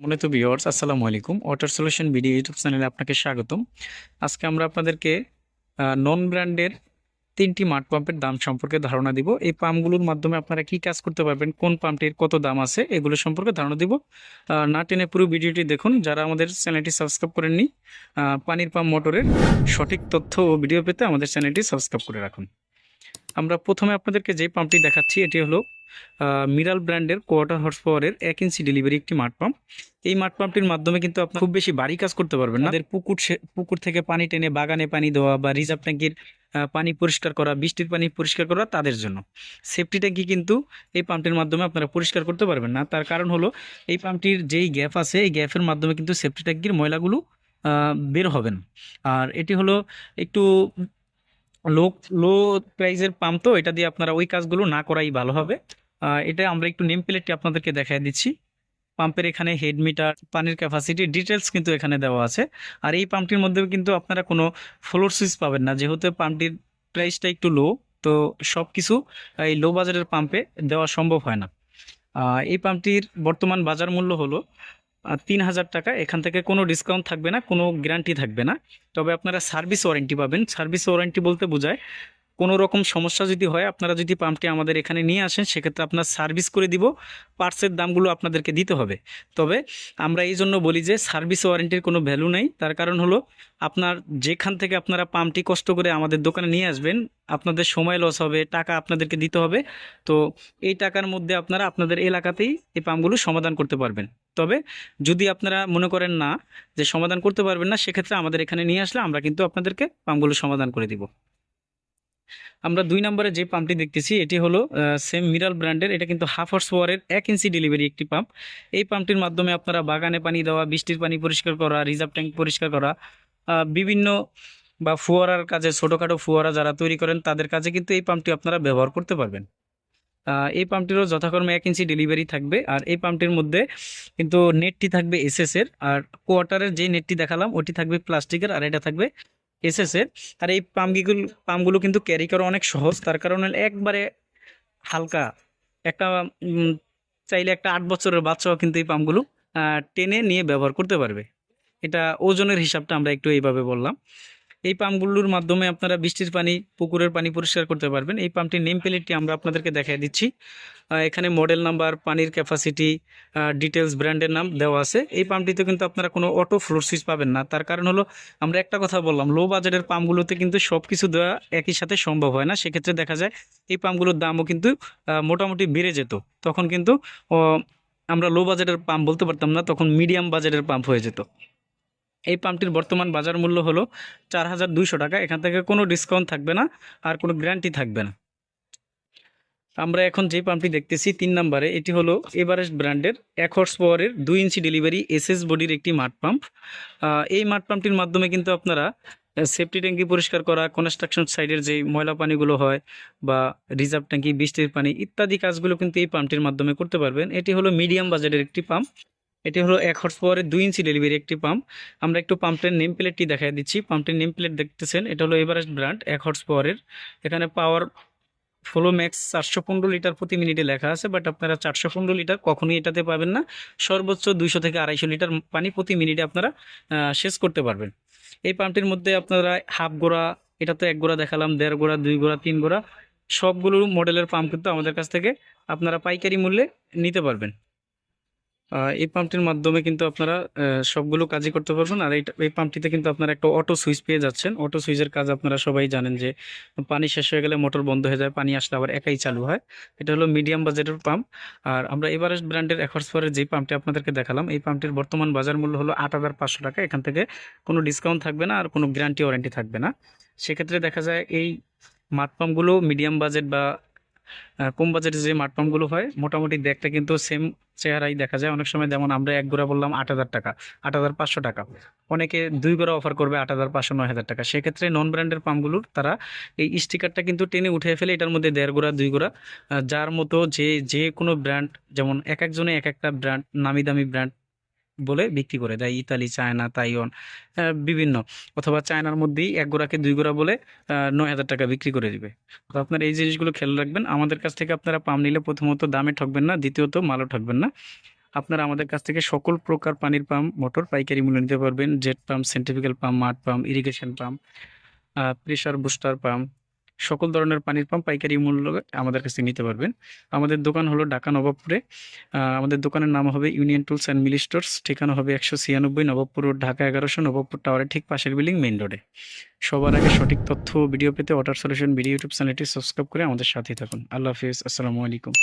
মূলত ভিউয়ার্স আসসালামু আলাইকুম। ওয়াটার সলিউশন ভিডিও ইউটিউব চ্যানেলে আপনাকে স্বাগতম। আজকে আমরা আপনাদেরকে নন ব্র্যান্ডের তিনটি মাঠ পাম্পের দাম সম্পর্কে ধারণা দিব। এই পাম্পগুলোর মাধ্যমে আপনারা কি কাজ করতে পারবেন, কোন পাম্পটির কত দাম আছে, এগুলো সম্পর্কে ধারণা দিব। না টেনে পুরো ভিডিওটি দেখুন। যারা আমাদের চ্যানেলটি সাবস্ক্রাইব করেননি পানির পাম্প মোটরের সঠিক তথ্য ও ভিডিও পেতে আমাদের চ্যানেলটি সাবস্ক্রাইব করে রাখুন। আমরা প্রথমে আপনাদেরকে যে পাম্পটি দেখাচ্ছি, এটি হলো মিরাল ব্র্যান্ডের কোয়ার্টার হর্স পাওয়ারের এক ইঞ্চি ডেলিভারি একটি মাঠ পাম্প এই মাঠ পাম্পটির মাধ্যমে কিন্তু আপনি খুব বেশি বাড়ি কাজ করতে পারবেন না। পুকুর পুকুর থেকে পানি টেনে বাগানে পানি দেওয়া বা রিজার্ভ ট্যাঙ্কির পানি পরিষ্কার করা, বৃষ্টির পানি পরিষ্কার করা তাদের জন্য। সেফটি ট্যাঙ্কি কিন্তু এই পাম্পটির মাধ্যমে আপনারা পরিষ্কার করতে পারবেন না। তার কারণ হলো, এই পাম্পটির যেই গ্যাপ আছে, এই গ্যাপের মাধ্যমে কিন্তু সেফটি ট্যাঙ্কির ময়লাগুলো বের হবেন আর এটি হলো একটু লো লো প্রাইসের পাম্প তো, এটা দিয়ে আপনারা ওই কাজগুলো না করাই ভালো হবে। এটা আমরা একটু নেম প্লেটটি আপনাদেরকে দেখাই দিচ্ছি। পাম্পের এখানে হেড মিটার পানির ক্যাপাসিটি ডিটেলস কিন্তু এখানে দেওয়া আছে। আর এই পাম্পটির মধ্যেও কিন্তু আপনারা কোনো ফ্লোর সুইচ পাবেন না। যেহেতু পাম্পটির প্রাইসটা একটু লো তো সব কিছু এই লো বাজারের পাম্পে দেওয়া সম্ভব হয় না। এই পাম্পটির বর্তমান বাজার মূল্য হলো তিন হাজার টাকা, এখান থেকে কোনো ডিসকাউন্ট থাকবে না, কোনো গ্যারান্টি থাকবে না। তবে আপনারা সার্ভিস ওয়ারেন্টি পাবেন। সার্ভিস ওয়ারেন্টি বলতে বোঝায় কোনো রকম সমস্যা যদি হয়, আপনারা যদি পাম্পটি আমাদের এখানে নিয়ে আসেন, সেক্ষেত্রে আপনার সার্ভিস করে দিব, পার্টসের দামগুলো আপনাদেরকে দিতে হবে। তবে আমরা এই জন্য বলি যে, সার্ভিস ওয়ারেন্টির কোনো ভ্যালু নেই। তার কারণ হলো, আপনার যেখান থেকে আপনারা পাম্পটি কষ্ট করে আমাদের দোকানে নিয়ে আসবেন, আপনাদের সময় লস হবে, টাকা আপনাদেরকে দিতে হবে। তো এই টাকার মধ্যে আপনারা আপনাদের এলাকাতেই এই পাম্পগুলো সমাধান করতে পারবেন। তবে যদি আপনারা মনে করেন না যে, সমাধান করতে পারবেন না, সেক্ষেত্রে আমাদের এখানে নিয়ে আসলে আমরা কিন্তু আপনাদেরকে পাম্পগুলো সমাধান করে দিব। আমরা দুই নম্বরে যে পাম্পটি দেখতেছি, এটি হলো সেম মিরাল ব্র্যান্ডের এটা কিন্তু হাফ হর্স পাওয়ারের এক ইঞ্চি ডেলিভারি একটি পাম্প এই পাম্পটির মাধ্যমে আপনারা বাগানে পানি দেওয়া, বৃষ্টির পানি পরিষ্কার করা রিজার্ভ ট্যাঙ্ক পরিষ্কার করা বিভিন্ন বা ফুয়ারার কাজে, ছোটোখাটো ফুয়ারা যারা তৈরি করেন, তাদের কাজে কিন্তু এই পাম্পটি আপনারা ব্যবহার করতে পারবেন। এই পাম্পটিরও যথাক্রমে এক ইঞ্চি ডেলিভারি থাকবে, আর এই পাম্পটির মধ্যে কিন্তু নেটটি থাকবে এসএসের আর কোয়ার্টারের যে নেটটি দেখালাম, ওটি থাকবে প্লাস্টিকের আর এটা থাকবে এর আর এই পামগুলো পামগুলো কিন্তু ক্যারি করা অনেক সহজ। তার কারণে একবারে হালকা একটা চাইলে একটা আট বছরের বাচ্চাও কিন্তু এই পাম্পগুলো টেনে নিয়ে ব্যবহার করতে পারবে। এটা ওজনের হিসাবটা আমরা একটু এইভাবে বললাম। এই পাম্পগুলোর মাধ্যমে আপনারা বৃষ্টির পানি, পুকুরের পানি পরিষ্কার করতে পারবেন। এই পাম্পটির নেম প্লেটটি আমরা আপনাদেরকে দেখাই দিচ্ছি। এখানে মডেল নাম্বার পানির ক্যাপাসিটি ডিটেলস ব্র্যান্ডের নাম দেওয়া আছে। এই পাম্পটিতে কিন্তু আপনারা কোনো অটো ফ্লোর সুইচ পাবেন না। তার কারণ হলো, আমরা একটা কথা বললাম লো বাজারের পাম্পগুলোতে কিন্তু সব কিছু দেওয়া একই সাথে সম্ভব হয় না। সেক্ষেত্রে দেখা যায়, এই পাম্পগুলোর দামও কিন্তু মোটামুটি বেড়ে যেত। তখন কিন্তু আমরা লো বাজারের পাম্প বলতে পারতাম না, তখন মিডিয়াম বাজারের পাম্প হয়ে যেত। এই পাম্পটির বর্তমান বাজার মূল্য হলো চার হাজার দুইশো টাকা। এখান থেকে কোনো ডিসকাউন্ট থাকবে না আর কোনো গ্যারান্টি থাকবে না। আমরা এখন যে পাম্পটি দেখতেছি তিন নম্বরে, এটি হলো এভারেস্ট ব্র্যান্ডের এক হর্স পাওয়ারের দুই ইঞ্চি ডেলিভারি এসএস বডির একটি মাঠ পাম্প এই মাঠ পাম্পটির মাধ্যমে কিন্তু আপনারা সেফটি ট্যাঙ্কি পরিষ্কার করা কনস্ট্রাকশন সাইডের যে ময়লা পানিগুলো হয় বা রিজার্ভ ট্যাঙ্কি, বৃষ্টির পানি ইত্যাদি কাজগুলো কিন্তু এই পাম্পটির মাধ্যমে করতে পারবেন। এটি হলো মিডিয়াম বাজেটের একটি পাম্প এটি হলো এক হর্স পাওয়ারের দুই ইঞ্চি ডেলিভারি একটি পাম্প আমরা একটু পাম্পের নেম প্লেটটি দেখাই দিচ্ছি। পাম্পটির নেম প্লেট দেখতেছেন, এটা হলো এভারেস্ট ব্র্যান্ড এক হর্স পাওয়ারের এখানে পাওয়ার ফ্লো ম্যাক্স চারশো পনেরো লিটার প্রতি মিনিটে লেখা আছে বাট আপনারা চারশো পনেরো লিটার কখনোই এটাতে পাবেন না। সর্বোচ্চ দুইশো থেকে আড়াইশো লিটার পানি প্রতি মিনিটে আপনারা শেষ করতে পারবেন। এই পাম্পটির মধ্যে আপনারা হাফ গোড়া, এটা তো এক গোড়া দেখালাম, দেড় গোড়া, দুই গোড়া, তিন গোড়া, সবগুলো মডেলের পাম্প কিন্তু আমাদের কাছ থেকে আপনারা পাইকারি মূল্যে নিতে পারবেন। এই পাম্পটির মাধ্যমে কিন্তু আপনারা সবগুলো কাজই করতে পারবেন। আর এই পাম্পটিতে কিন্তু আপনারা একটা অটো সুইচ পেয়ে যাচ্ছেন। অটো সুইচের কাজ আপনারা সবাই জানেন যে, পানি শেষ হয়ে গেলে মোটর বন্ধ হয়ে যায়, পানি আসলে আবার একাই চালু হয়। এটা হলো মিডিয়াম বাজেটের পাম্প আর আমরা এভারেস্ট ব্র্যান্ডের একর্স পরের যে পাম্পটি আপনাদেরকে দেখালাম, এই পাম্পটির বর্তমান বাজার মূল্য হলো আট হাজার পাঁচশো টাকা। এখান থেকে কোনো ডিসকাউন্ট থাকবে না আর কোনো গ্যারান্টি ওয়ারেন্টি থাকবে না। সেক্ষেত্রে দেখা যায় এই মাঠ পাম্পগুলো মিডিয়াম বাজেট বা কম বাজেটের যে মাঠ পাম্পগুলো হয়, মোটামুটি দেখতে কিন্তু সেম চেহারাই দেখা যায়। অনেক সময় যেমন আমরা এক গোড়া বললাম আট হাজার টাকা, আট হাজার পাঁচশো টাকা। অনেকে দুই গোড়া অফার করবে আট হাজার পাঁচশো নয় হাজার টাকা। সেক্ষেত্রে নন ব্র্যান্ডের পাম্পগুলোর তারা এই স্টিকারটা কিন্তু টেনে উঠে ফেলে, এটার মধ্যে দেড় গোড়া দুই গোড়া যার মতো যে যে কোনো ব্র্যান্ড যেমন এক একজনে এক একটা ব্র্যান্ড নামি দামি ব্র্যান্ড বলে বিক্রি করে দেয়। ইতালি, চায়না, তাইওয়ান বিভিন্ন। অথবা চায়নার মধ্যেই এক গোড়াকে দুই গোড়া বলে নয় হাজার টাকা বিক্রি করে দিবে। তো আপনারা এই জিনিসগুলো খেয়াল রাখবেন। আমাদের কাছ থেকে আপনারা পাম নিলে প্রথমত দামে ঠকবেন না, দ্বিতীয়ত মালও ঠকবেন না। আপনারা আমাদের কাছ থেকে সকল প্রকার পানির পাম্প, মোটর, পাইকারি মূল্য নিতে পারবেন। জেট পাম্প সেন্ট্রিফিক্যাল পাম্প, মাঠ pump, irrigation pump pressure booster pump সকল ধরনের পানির পাম্প পাইকারি মূল্য আমাদের কাছে নিতে পারবেন। আমাদের দোকান হলো ঢাকা নবাবপুরে। আমাদের দোকানের নাম হবে union tools and Mili stores ঠিকানা হবে একশো ছিয়ানব্বই নবাবপুর রোড, ঢাকা এগারোশো নবাবপুর টাওয়ারের ঠিক পাশের বিল্ডিং মেন রোডে সবার আগে সঠিক তথ্য ভিডিও পেতে ওয়াটার সলিউশন ভিডিও ইউটিউব চ্যানেলটি সাবস্ক্রাইব করে আমাদের সাথেই থাকুন। আল্লাহ হাফিজ। আসসালামু আলাইকুম।